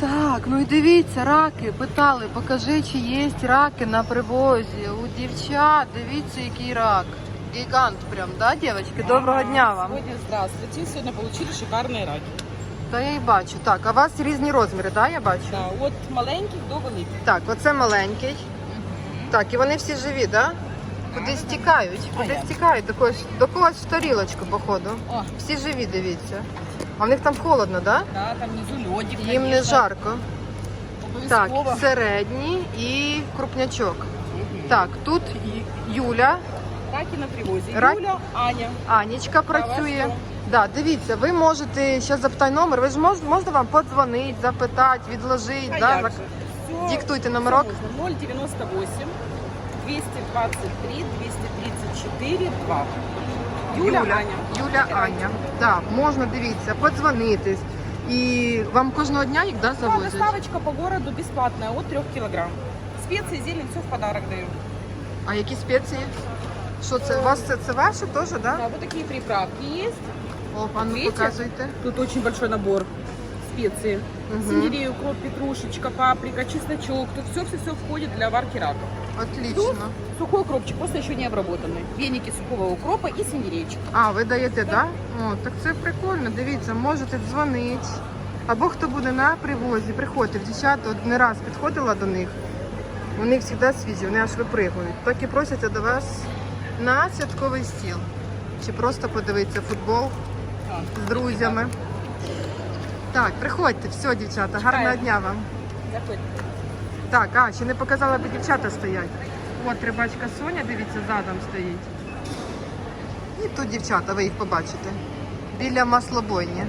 Так, ну і дивіться, раки. Питали, покажи, чи є раки на привозі. У дівчат, дивіться, який рак. Гігант прям, да, дівчатки? Доброго дня вам. Сегодня здравствуйте. Сегодня получили шикарные раки. Та я й бачу. Так, а у вас різні розміри, да, я бачу? Да, от маленьких до великих. Так, оце маленький. Так, і вони всі живі, да? Кудись тікають, кудись тікають, до когось, до когось в тарілочку, походу. Всі живі, дивіться. А в них там холодно, да? да, там внизу льодик. Їм не конечно. жарко. Так, Обов'язково. середній і крупнячок. Так, тут Ю- Юля, Раки на привозі. Рак- Юля, Аня. Анічка працює. Да, дивіться, ви можете ще запитай номер. Ви ж мож, можна вам подзвонити, запитати, відложити. А да, як зак- Всё- Диктуйте всё номерок. 098 223 234 2. Юля, Аня. Юля Аня. Да, можна дивіться, подзвонитись. І вам кожного дня їх да, Да, завозять? доставочка по городу бесплатная от 3 килограмм. Специи, зелень, все в подарок даю. А які спеції? Що це? У вас це, це ваше теж, да? Да, вот такие приправки есть. О, пану Видите? показуйте. Тут очень большой набор специй. Мгм. Сельдерей, укроп, петрушечка, паприка, чесночок. Тут все-все-все входит для варки рака. Отлично. Сухой укропчик, просто еще не обработанный. Веники сухого укропа и сельдерейчик. А, ви даєте, так? Да? О, так це прикольно. Дивіться, можете дзвонити. Або хто буде на привозі, приходьте. Дівчата от не раз підходила до них. У них завжди свіжі, вони аж випригують. Так і просяться до вас на святковий стіл. Чи просто подивитися футбол з друзями. Так, приходьте, все, дівчата, гарного Чекаємо. дня вам. Заходите. Так, а, ще не показала, де дівчата стоять. От рибачка Соня, дивіться, задом стоїть. І тут дівчата, ви їх побачите. Біля маслобойні.